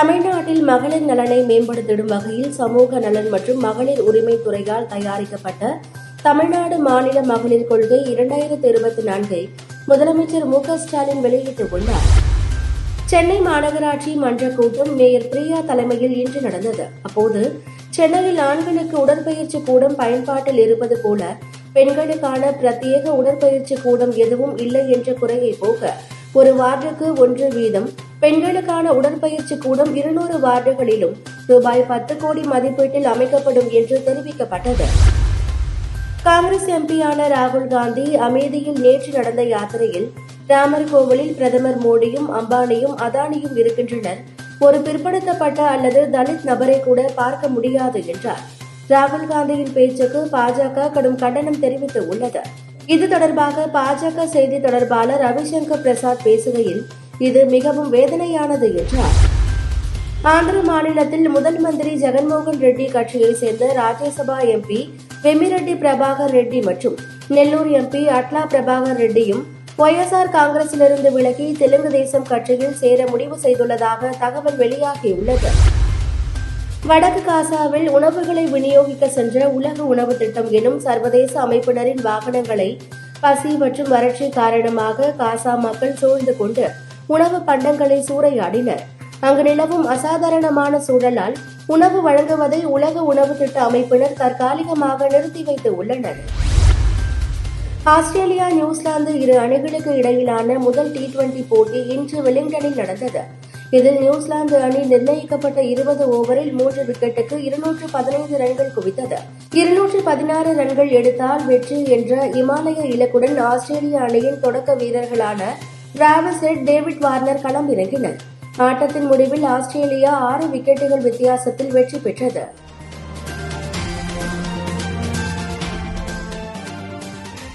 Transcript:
தமிழ்நாட்டில் மகளிர் நலனை மேம்படுத்திடும் வகையில் சமூக நலன் மற்றும் மகளிர் உரிமை துறையால் தயாரிக்கப்பட்ட தமிழ்நாடு மாநில மகளிர் கொள்கை இரண்டாயிரத்து இருபத்தி நான்கை முதலமைச்சர் மு க ஸ்டாலின் வெளியிட்டுள்ளார் சென்னை மாநகராட்சி மன்ற கூட்டம் மேயர் பிரியா தலைமையில் இன்று நடந்தது. அப்போது சென்னையில் ஆண்களுக்கு உடற்பயிற்சி கூடம் பயன்பாட்டில் இருப்பது போல பெண்களுக்கான பிரத்யேக உடற்பயிற்சி கூடம் எதுவும் இல்லை என்ற குறையை போக்க ஒரு வார்டுக்கு ஒன்று வீதம். பெண்களுக்கான உடற்பயிற்சி கூடம் இருநூறு வார்டுகளிலும் ரூபாய் பத்து கோடி மதிப்பீட்டில் அமைக்கப்படும் என்று தெரிவிக்கப்பட்டது. காங்கிரஸ் எம்பியான ராகுல் காந்தி அமேதியில் நேற்று நடந்த யாத்திரையில் ராமர் கோவிலில் பிரதமர் மோடியும் அம்பானியும் அதானியும் இருக்கின்றனர். ஒரு பிற்படுத்தப்பட்ட அல்லது தலித் நபரை கூட பார்க்க முடியாது என்றார். ராகுல் காந்தியின் பேச்சுக்கு பாஜக கடும் கண்டனம் தெரிவித்து உள்ளது. இது தொடர்பாக பாஜக செய்தி தொடர்பாளர் ரவிசங்கர் பிரசாத் பேசுகையில் இது மிகவும் வேதனையானது என்றார். ஆந்திர மாநிலத்தில் முதல் மந்திரி ஜெகன்மோகன் ரெட்டி கட்சியைச் சேர்ந்த ராஜ்யசபா எம்பி வெமிரெட்டி பிரபாகர் ரெட்டி மற்றும் நெல்லூர் எம்பி அட்லா பிரபாகர் ரெட்டியும் ஒய்எஸ்ஆர் காங்கிரசிலிருந்து விலகி தெலுங்கு தேசம் கட்சியில் சேர முடிவு செய்துள்ளதாக தகவல் வெளியாகியுள்ளது. வடக்கு காசாவில் உணவுகளை விநியோகிக்க சென்ற உலக உணவு திட்டம் எனும் சர்வதேச அமைப்பினரின் வாகனங்களை பசி மற்றும் வறட்சி காரணமாக காசா மக்கள் சூழ்ந்து கொண்டு உணவு பண்டங்களை சூறையாடினர். அங்கு நிலவும் அசாதாரணமான சூழலால் உணவு வழங்குவதை உலக உணவு திட்ட அமைப்பினர் தற்காலிகமாக நிறுத்தி வைத்து உள்ளனர். ஆஸ்திரேலியா நியூசிலாந்து இரு அணிகளுக்கு இடையிலான முதல் டி டுவெண்டி போட்டி இன்று வெலிங்டனில் நடந்தது. இதில் நியூசிலாந்து அணி நிர்ணயிக்கப்பட்ட இருபது ஓவரில் மூன்று விக்கெட்டுக்கு இருநூற்று பதினைந்து ரன்கள் குவித்தது. இருநூற்று பதினாறு ரன்கள் எடுத்தால் வெற்றி என்ற இமாலய இலக்குடன் ஆஸ்திரேலிய அணியின் தொடக்க வீரர்களான டிராவஸ் ஹெட் டேவிட் வார்னர் களம் இறங்கினர். ஆட்டத்தின் முடிவில் ஆஸ்திரேலியா ஆறு விக்கெட்டுகள் வித்தியாசத்தில் வெற்றி பெற்றது.